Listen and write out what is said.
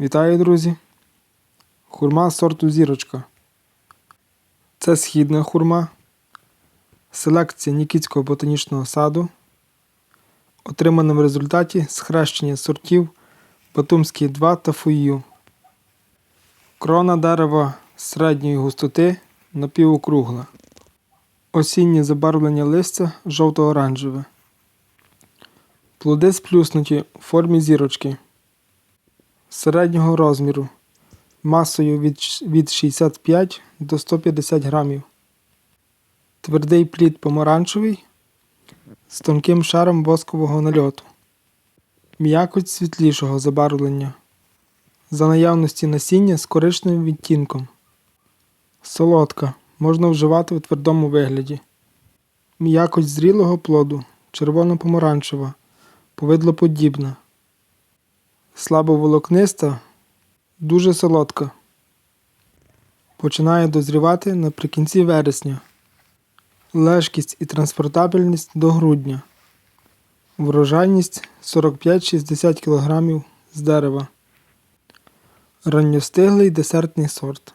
Вітаю, друзі! Хурма сорту зірочка. Це східна хурма. Селекція Нікітського ботанічного саду. Отримана в результаті схрещення сортів Батумський 2 та Фую. Крона дерева середньої густоти напівокругла. Осіннє забарвлення листя жовто-оранжеве. Плоди сплюснуті у формі зірочки середнього розміру, масою від, від 65 до 150 грамів. Твердий плід помаранчевий з тонким шаром воскового нальоту. М'якоть світлішого забарвлення. За наявності насіння з коричневим відтінком. Солодка. Можна вживати у твердому вигляді. М'якоть зрілого плоду червоно-помаранчева, повидлоподібна слабоволокниста, дуже солодка. Починає дозрівати наприкінці вересня. Лежкість і транспортабельність до грудня. Врожайність 45-60 кг з дерева. Ранньостиглий десертний сорт.